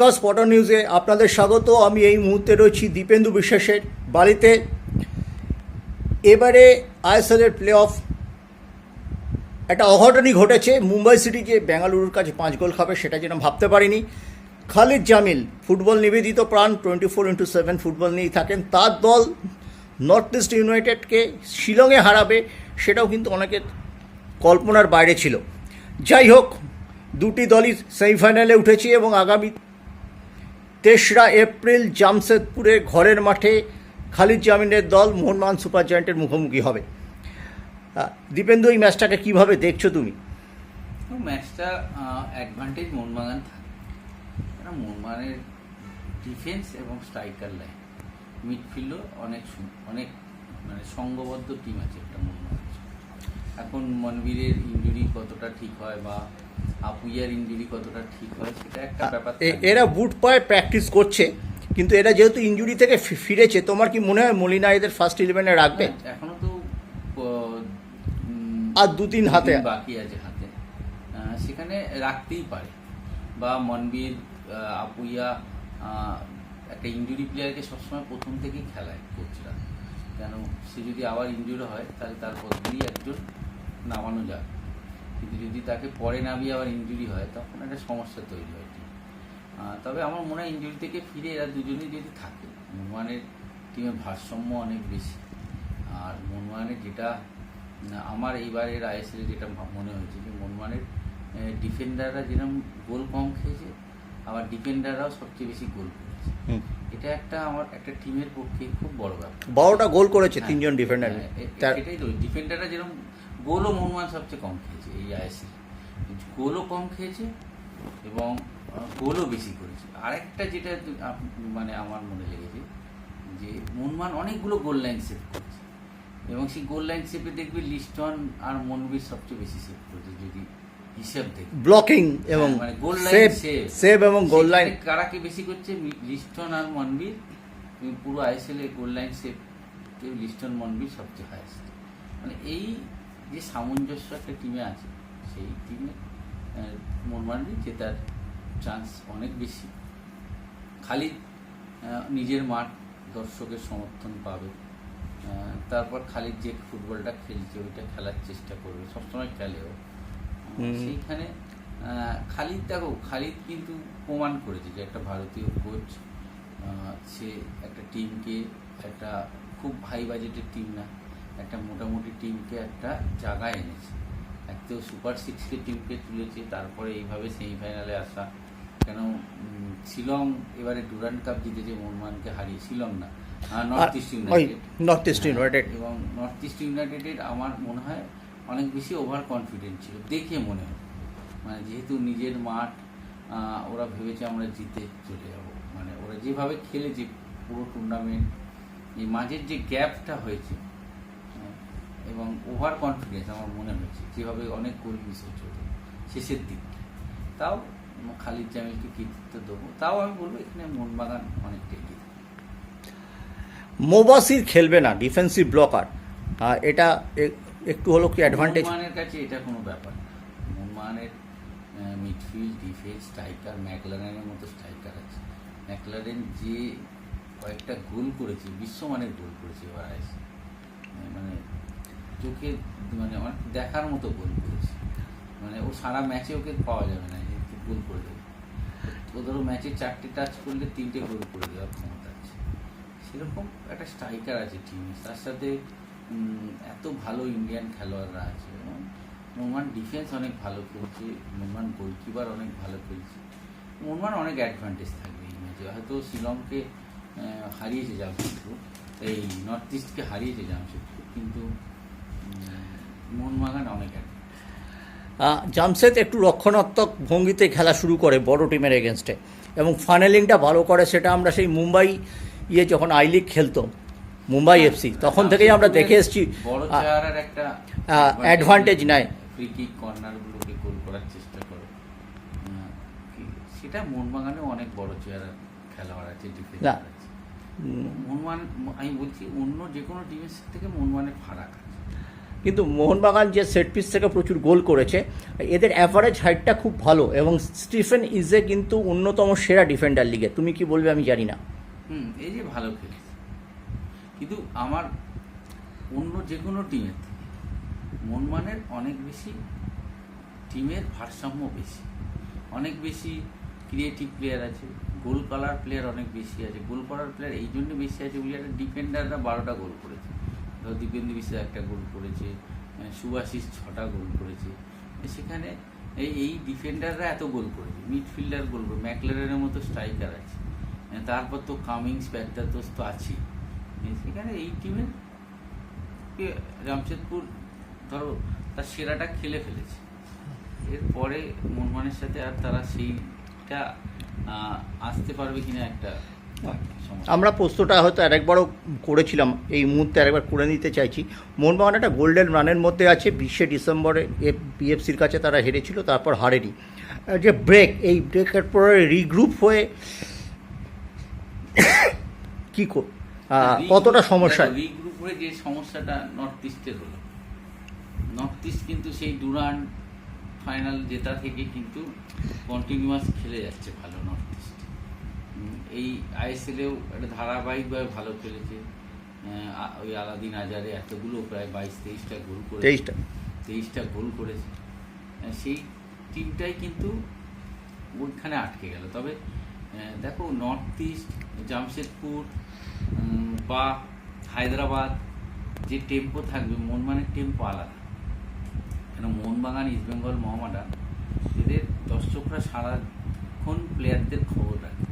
নমস্কার স্পটার নিউজে আপনাদের স্বাগত। আমি এই মুহূর্তে রয়েছি দীপেন্দু বিশ্বাসের বাড়িতে। এবারে আইএসএলের প্লে অফ একটা অঘটনই ঘটেছে। মুম্বাই সিটি যে বেঙ্গালুরুর কাছে পাঁচ গোল খাবে সেটা যেন ভাবতে পারিনি। খালিদ জামিল ফুটবল নিবেদিত প্রাণ twenty four into seven football নিয়েই থাকেন। তার দল নর্থ ইস্ট ইউনাইটেডকে শিলংয়ে হারাবে সেটাও কিন্তু অনেকের কল্পনার বাইরে ছিল। যাই হোক, দুটি দলই সেমিফাইনালে উঠেছে এবং আগামী তেসরা এপ্রিল জামশেদপুরে ঘরের মাঠে খালিদ জামিনের দল মোহনমান সুপার জায়েন্টের মুখোমুখি হবে। দীপেন্দু, এই ম্যাচটাকে কীভাবে দেখছ তুমি? ম্যাচটা অ্যাডভান্টেজ মোহনবাগান থাকে। মোহনবাগানের ডিফেন্স এবং স্ট্রাইকার লাইন মিডফিল্ডও অনেক অনেক মানে সংঘবদ্ধ টিম আছে একটা মোহনবাগান এখন মনবীরের ইঞ্জুরি কতটা ঠিক হয় বা আপুইয়ার ইঞ্জুরি কতটা ঠিক হয় সেটা একটা ব্যাপার এরা বুট পায়ে প্র্যাকটিস করছে কিন্তু এরা যেহেতু ইঞ্জুরি থেকে ফিরেছে তোমার কি মনে হয় মলিনা এদের ফার্স্ট ইলেভেনে রাখবে? এখনও তো আর দু তিন হাতে। বাকি আছে হাতে। সেখানে রাখতেই পারে। বা মনবীর আপুইয়া একটা ইঞ্জুরি প্লেয়ারকে সবসময় প্রথম থেকেই খেলায় কোচরা। কেন সে যদি আবার ইঞ্জুরি হয় তাহলে তার বদলেই একজন নামানো যায়। কিন্তু যদি তাকে পরে নামিয়ে আবার ইঞ্জুরি হয় তখন একটা সমস্যা তৈরি হয়। তবে আমার মনে হয় ইঞ্জুরি থেকে ফিরে এরা দুজনেই যদি থাকে মনমানের টিমের ভারসাম্য অনেক বেশি। আর মনমানের যেটা আমার এইবারের আইএসএল যেটা মনে হয়েছে যে মোহনবাগানের ডিফেন্ডাররা যেরকম গোল কম খেয়েছে আবার ডিফেন্ডাররাও সবচেয়ে বেশি গোল করেছে। এটা একটা আমার একটা টিমের পক্ষে খুব বড় ব্যাপার। বারোটা গোল করেছে তিনজন ডিফেন্ডার হ্যাঁ, এটাই তো ডিফেন্ডাররা যেরকম গোলও মোহনবাগান সবচেয়ে কম খেয়েছে এই আইএসএল গোলও কম খেয়েছে এবং গোলও বেশি করেছে। আরেকটা যেটা মানে আমার মনে লেগেছে যে মোহনবাগান অনেকগুলো গোল লাইন সেভ করেছে। এবং সেই গোল লাইন সেভে দেখবে লিস্টন আর মনবীর সবচেয়ে বেশি সেভ করেছে যদি হিসেব দেখি। ব্লকিং এবং মানে গোল লাইন সেভ সেভ। এবং গোল লাইন। কারা কি বেশি করছে? লিস্টন আর মনবীর। পুরো আইএসএল এ goal line save Liston Manvir সবচেয়ে হাইয়েস্ট মানে এই যে সামঞ্জস্য একটা টিমে আছে সেই টিমে মোহনবাগানই জেতার চান্স অনেক বেশি। খালিদ নিজের মাঠ দর্শকের সমর্থন পাবে। তারপর খালিদ যে ফুটবলটা খেলছে ওইটা খেলার চেষ্টা করবে। সবসময় খেলেও সেইখানে খালিদ দেখো খালিদ কিন্তু প্রমাণ করেছে যে একটা ভারতীয় কোচ সে একটা টিমকে একটা খুব হাই বাজেটের টিম না। একটা মোটামুটি টিমকে একটা জায়গায় এনেছে। এক তো সুপার সিক্সকে টিমকে তুলেছে তারপরে এইভাবে সেমিফাইনালে আসা। কেন শিলং এবারে ডুরান্ড কাপ জিতেছে মোহনবাগানকে হারিয়ে। শিলং না north east united north east united এবং নর্থ ইস্ট ইউনাইটেডের আমার মনে হয় অনেক বেশি ওভার কনফিডেন্ট ছিল দেখে মনে হয়। মানে যেহেতু নিজের মাঠ ওরা ভেবেছে আমরা জিতে চলে যাব। মানে ওরা যেভাবে খেলেছে পুরো টুর্নামেন্ট এই মাঝের যে গ্যাপটা হয়েছে এবং ওভার কনফিডেন্স আমার মনে হয়েছে যেভাবে অনেক গোল মিস হচ্ছে শেষের দিকটা তাও খালিদ জামিলকে কৃতিত্ব দেবো। তাও আমি বলব এখানে মোহনবাগান অনেকটা এগিয়ে মোবাসির খেলবে না ডিফেন্সিভ ব্লকার এটা একটু হলো কি অ্যাডভান্টেজ মোহনবাগানের কাছে এটা কোনো ব্যাপার মোহনবাগানের মিডফিল্ড ডিফেন্স স্ট্রাইকার ম্যাকলারেনের মতো স্ট্রাইকার আছে। ম্যাকলারেন যে কয়েকটা গোল করেছে বিশ্বমানের গোল করেছে এবার আইসে মানে চোখে মানে আমার দেখার মতো গোল করেছে। মানে ও সারা ম্যাচে ওকে পাওয়া যাবে না একটু গোল করে দেবে। ও ধরো ম্যাচে চারটে টাচ করলে তিনটে গোল করে দেওয়ার ক্ষমতা আছে। সেরকম একটা স্ট্রাইকার আছে টিমে তার সাথে এত ভালো ইন্ডিয়ান খেলোয়াড়রা আছে। এবং মোহমান ডিফেন্স অনেক ভালো খেলছে মোহমান গোলকিপার অনেক ভালো খেলছে। মোহমান অনেক অ্যাডভান্টেজ থাকবে এই ম্যাচে। হয়তো শিলংকে হারিয়েছে জামশেদপুর। এই নর্থ ইস্টকে হারিয়েছে জামশেদপুর। কিন্তু মোহনবাগান অনেক। জামশেদ একটু রক্ষণাত্মক ভঙ্গিতে খেলা শুরু করে বড় টিমের এগেনস্টে এবং ফানেলিংটা ভালো করে সেটা আমরা সেই মুম্বাই ইয়ে যখন আই লিগ খেলতো মুম্বাই এফসি তখন থেকেই আমরা দেখে এসেছি অ্যাডভান্টেজ নেয়। কর্নারগুলোকে গোল করার চেষ্টা করে সেটা মোহনবাগানে অনেক বড় খেলোয়াড় আছে না। ডিফেন্ডার আছে মোহনবাগান আমি বলছি অন্য যে কোনো টিমের থেকে মোহনবাগানের ফারাক আছে কিন্তু মোহনবাগান যে সেট পিস থেকে প্রচুর গোল করেছে, এদের অ্যাভারেজ হাইটটা খুব ভালো এবং স্টিফেন ইজে কিন্তু অন্যতম সেরা ডিফেন্ডার লিগে তুমি কি বলবে আমি জানি না। হুম, এই যে ভালো খেলেছে। কিন্তু আমার অন্য যে কোনো টিমের থেকে মনমানের অনেক বেশি টিমের ভারসাম্য বেশি। অনেক বেশি ক্রিয়েটিভ প্লেয়ার আছে গোল করার প্লেয়ার অনেক বেশি আছে গোল করার প্লেয়ার এই জন্য বেশি আছে বলে একটা ডিফেন্ডাররা বারোটা গোল করেছে। ধর দীপেন্দ্র বিশ্বাস একটা গোল করেছে আহ, সুভাশিস ছটা গোল করেছে। সেখানে এই এই ডিফেন্ডাররা এত গোল করেছে মিডফিল্ডার গোল করে ম্যাকলারের মতো স্ট্রাইকার আছে। তারপর তো কামিংস ব্যাকদাতোস তো আছেই। সেখানে এই টিমের জামশেদপুর ধরো তার সেরাটা খেলে ফেলেছে। এরপরে মনমানের সাথে আর তারা সেইটা আসতে পারবে কিনা একটা আমরা পোস্তটা হয়তো আরেকবারও করেছিলাম এই মুহূর্তে আরেকবার করে নিতে চাইছি। মোহনবাগান একটা গোল্ডেন রানের মধ্যে আছে বিশে ডিসেম্বরে বিএফসির কাছে তারা হেরেছিল তারপর হারেনি। যে ব্রেক এই ব্রেকের পরে রিগ্রুপ হয়ে কি কতটা সমস্যা? রিগ্রুপে যে সমস্যাটা নর্থ ইস্টের হলো। নর্থ ইস্ট কিন্তু সেই ডুরান ফাইনাল জেতা থেকে কিন্তু কন্টিনিউয়াস খেলে যাচ্ছে ভালো নর্থ ইস্ট এই আইএসএলেও একটা ধারাবাহিকভাবে ভালো খেলেছে। ওই আলাদিন আজারে এতগুলো প্রায় বাইশ তেইশটা গোল করে তেইশটা। তেইশটা গোল করেছে। সেই টিমটাই কিন্তু ওইখানে আটকে গেল। তবে দেখো নর্থ ইস্ট জামশেদপুর বা হায়দ্রাবাদ যে টেম্পো থাকবে মনমানের টেম্পো আলাদা। কেন মোহনবাগান ইস্টবেঙ্গল মহামাডান এদের দর্শকরা সারাক্ষণ প্লেয়ারদের খবর রাখে।